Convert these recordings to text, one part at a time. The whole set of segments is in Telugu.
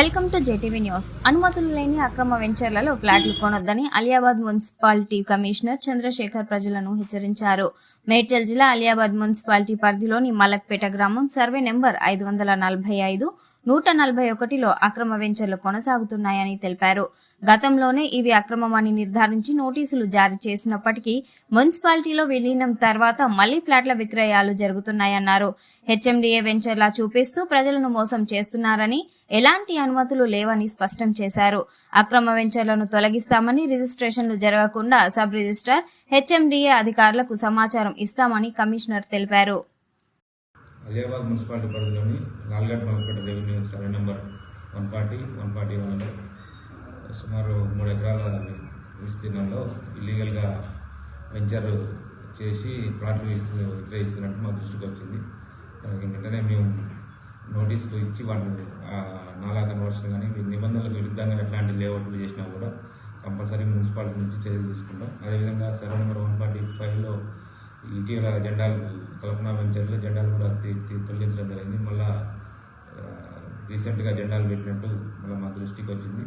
Welcome to JTV news. అనుమతులు లేని అక్రమ వెంచర్లలో ఫ్లాట్లు కొనొద్దని అలియాబాద్ మున్సిపాలిటీ కమిషనర్ చంద్రశేఖర్ ప్రజలను హెచ్చరించారు. మేడ్చల్ జిల్లా అలియాబాద్ మున్సిపాలిటీ పరిధిలోని మలక్పేట గ్రామం సర్వే నెంబర్ ఐదు వందల నలభై ఐదు నూట నలభై ఒకటిలో అక్రమ వెంచర్లు కొనసాగుతున్నాయని తెలిపారు. గతంలోనే ఇవి అక్రమమని నిర్ధారించి నోటీసులు జారీ చేసినప్పటికీ మున్సిపాలిటీలో విలీనం తర్వాత మళ్ళీ ఫ్లాట్ల విక్రయాలు జరుగుతున్నాయన్నారు. హెచ్ఎండిఏ వెంచర్లా చూపిస్తూ ప్రజలను మోసం చేస్తున్నారని ఎలాంటి అనుమతులు లేవని స్పష్టం చేశారు. అక్రమ వెంచర్లను తొలగిస్తామని రిజిస్ట్రేషన్లు జరగకుండా సబ్ రిజిస్టార్ హెచ్ఎండిఏ అధికారులకు సమాచారం ఇస్తామని కమిషనర్ తెలిపారు. అలియాబాద్ మున్సిపాలిటీ పరిధిలోని Lalgarh Malapet revenue survey number one forty one forty వన్లో సుమారు మూడు ఎకరాల విస్తీర్ణంలో ఇల్లీగల్గా వెంచర్ చేసి ప్లాట్లు విస్- విక్రయిస్తున్నట్టు మా దృష్టికి వచ్చింది. దానికి వెంటనే మేము నోటీసులు ఇచ్చి వాళ్ళు నాలా కన్వర్షన్ కానీ నిబంధనలకు విరుద్ధంగా ఎట్లాంటి లేఅవుట్లు చేసినా కూడా కంపల్సరీ మున్సిపాలిటీ నుంచి చర్యలు తీసుకుంటాం. అదేవిధంగా సర్వే నెంబర్ వన్ ఫార్టీ ఫైవ్లో ఇటీవల జెండాలు కల్పనా వెంచర్లో జెండాలు కూడా తొలగించడం జరిగింది. మళ్ళా రీసెంట్గా జెండాలు పెట్టినట్టు మళ్ళీ మా దృష్టికి వచ్చింది.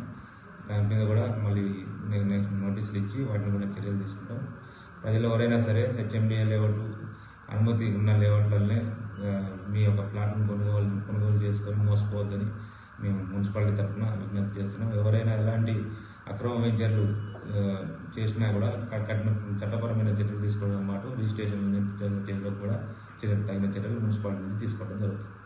దాని మీద కూడా మళ్ళీ నేను నెక్స్ట్ నోటీసులు ఇచ్చి వాటిని కూడా చర్యలు తీసుకుంటాం. ప్రజలు ఎవరైనా సరే హెచ్ఎండిఏ లేఅవుట్ అనుమతి ఉన్న లేఅవుట్లనే మీ యొక్క ఫ్లాట్ను కొనుగోలు కొనుగోలు చేసుకొని మోసపోవద్దని మేము మున్సిపాలిటీ తరఫున విజ్ఞప్తి చేస్తున్నాం. ఎవరైనా ఎలాంటి అక్రమ వెంచర్లు చేసినా కూడా కఠిన చట్ట చర్యలు తీసుకోవడం మాట రిజిస్ట్రేషన్ చర్యలకు కూడా చర్యలు తగిన చర్యలు మున్సిపాలిటీ నుంచి తీసుకోవడం జరుగుతుంది.